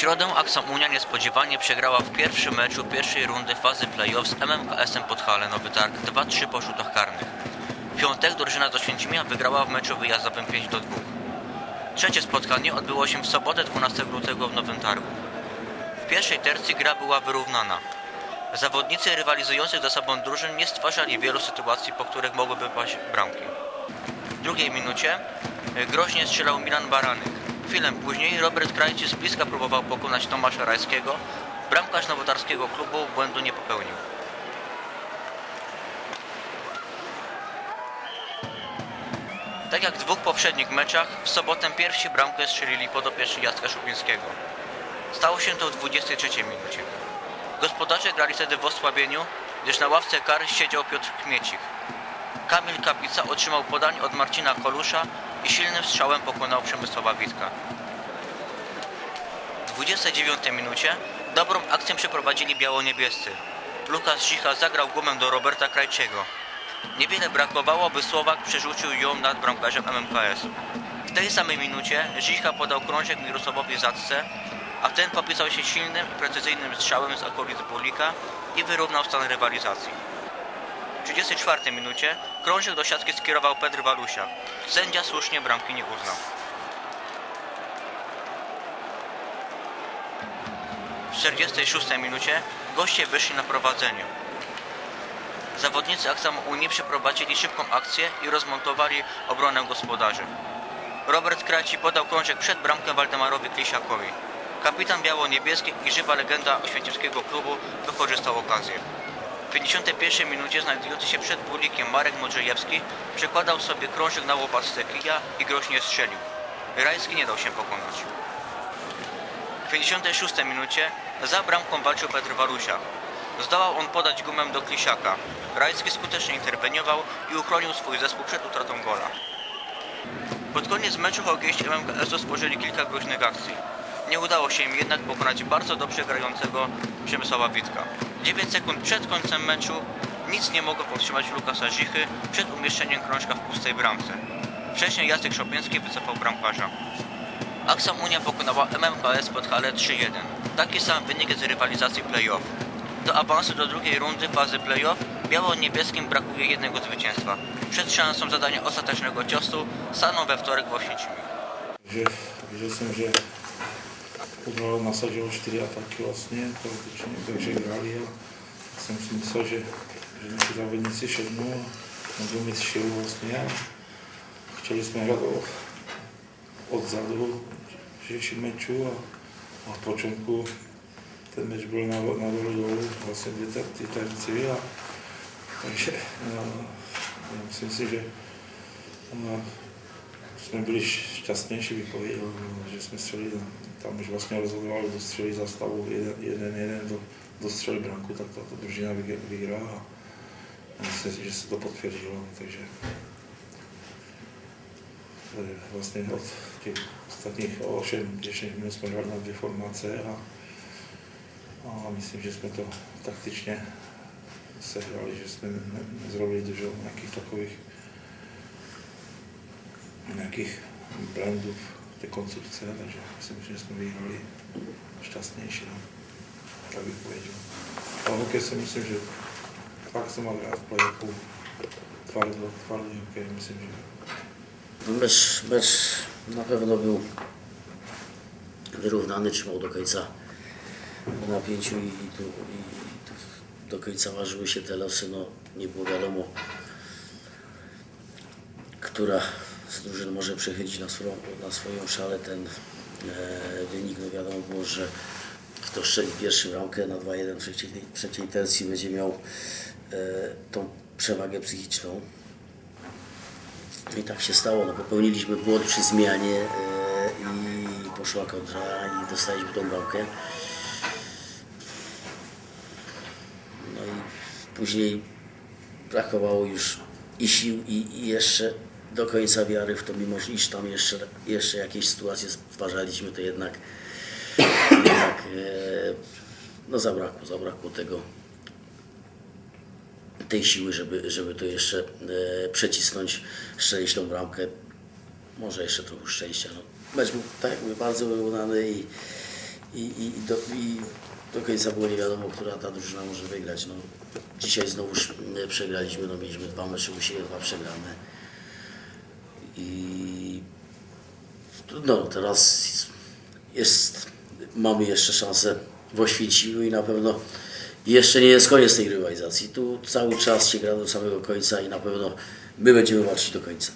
środę Aksam Unia niespodziewanie przegrała w pierwszym meczu pierwszej rundy fazy playoff z MMKS-em Podhale Nowy Targ 2-3 po rzutach karnych. W piątek drużyna z Oświęcimia wygrała w meczu wyjazdowym 5 do 2. Trzecie spotkanie odbyło się w sobotę 12 lutego w Nowym Targu. W pierwszej tercji gra była wyrównana. Zawodnicy rywalizujących ze sobą drużyn nie stwarzali wielu sytuacji, po których mogłyby paść bramki. W drugiej minucie e, groźnie strzelał Milan Baranek. Chwilę później Robert Krajci z bliska próbował pokonać Tomasza Rajskiego. Bramkarz nowotarskiego klubu błędu nie popełnił. Tak jak w dwóch poprzednich meczach, w sobotę pierwsi bramkę strzelili podopieczni Jacka Szupińskiego. Stało się to w 23 minucie. Gospodarze grali wtedy w osłabieniu, gdyż na ławce kar siedział Piotr Kmiecich. Kamil Kapica otrzymał podanie od Marcina Kolusza i silnym strzałem pokonał Przemysława Witka. W 29 minucie dobrą akcję przeprowadzili biało-niebiescy. Lukas Zicha zagrał gumę do Roberta Krajczego. Niewiele brakowało, by Słowak przerzucił ją nad bramkarzem MMKS. W tej samej minucie Zicha podał krążek Mirosławowi Zatce, a ten popisał się silnym i precyzyjnym strzałem z okolic Bulika i wyrównał stan rywalizacji. W 34 minucie krążek do siatki skierował Pedr Walusia. Sędzia słusznie bramki nie uznał. W 46 minucie goście wyszli na prowadzenie. Zawodnicy Aksamu Unii przeprowadzili szybką akcję i rozmontowali obronę gospodarzy. Robert Kraci podał krążek przed bramkę Waldemarowi Klisiakowi. Kapitan biało-niebieski i żywa legenda oświęcimskiego klubu wykorzystał okazję. W 51 minucie znajdujący się przed bulikiem Marek Modrzejewski przekładał sobie krążek na łopatce kija i groźnie strzelił. Rajski nie dał się pokonać. W 56 minucie za bramką walczył Petr Walusia. Zdołał on podać gumę do Klisiaka. Rajski skutecznie interweniował i uchronił swój zespół przed utratą gola. Pod koniec meczu hokeiści MMKS-u stworzyli kilka groźnych akcji. Nie udało się im jednak pokonać bardzo dobrze grającego Przemysława Witka. 9 sekund przed końcem meczu nic nie mogło powstrzymać Lukasa Zichy przed umieszczeniem krążka w pustej bramce. Wcześniej Jacek Szopiński wycofał bramkarza. Aksam Unia pokonała MMKS Podhale 3-1. Taki sam wynik z rywalizacji play-off. Do awansu do drugiej rundy fazy play-off biało-niebieskim brakuje jednego zwycięstwa. Przed szansą zadania ostatecznego ciosu staną we wtorek w Oświęcimiu. Že, viděl jsem, že Podral nasadil čtyři ataky vlastně, prakticky, takže hráli a jsem si myslel, že, že naši závodníci šednou a nebudou mít šilu vlastně a chtěli jsme hrát o- odzadu širší meču a, a v počátku ten meč byl na, nahoru dolů, vlastně dvě ty terci a takže a, já myslím si, že a, jsme byli šťastnější výpověď, že jsme střelili, tam už vlastně rozhodovali, kdo střelí za stavu jeden, jeden, jeden do, dostřelí branku, tak tato družina vy- vyhrála a myslím si, že se to potvrdilo, takže vlastně od těch ostatních 8 těžných minut jsme hráli na dvě formace a, a myslím, že jsme to taktičně sehrali, že jsme ne, nezrovili do nějakých takových nějakých brandů té konstrukce, takže si myslím, že jsme vyhrali šťastnější. No. Tak bych povedal. A hokej si myslím, že fakt se má hrát v playoffu twardo, tvrdý hokej, myslím, že Mecz, mecz na pewno był wyrównany, trzymał do końca w napięciu i tu, i tu do końca ważyły się te losy. No, nie było wiadomo, która z drużyn może przechylić na swoją, na swoją szalę ten e, wynik. No wiadomo było, że kto strzeli pierwszy bramkę na 2-1 w trzeciej, trzeciej tercji będzie miał e, tą przewagę psychiczną. I tak się stało, no popełniliśmy błąd przy zmianie e, i poszła kontra i dostaliśmy tą bramkę. No i później brakowało już i sił i, i jeszcze do końca wiary w to, mimo iż tam jeszcze, jeszcze jakieś sytuacje stwarzaliśmy, to jednak, jednak e, no zabrakło, zabrakło tego tej siły, żeby, żeby to jeszcze e, przecisnąć, strzelić tą bramkę. Może jeszcze trochę szczęścia. No, mecz był tak bardzo wyrównany i, i, i, do, i do końca było nie wiadomo, która ta drużyna może wygrać. No, dzisiaj znowuż my przegraliśmy, no, mieliśmy dwa mecze u siebie, dwa przegrane. I no, teraz jest, mamy jeszcze szansę w Oświęcimiu i na pewno jeszcze nie jest koniec tej rywalizacji. Tu cały czas się gra do samego końca i na pewno my będziemy walczyć do końca.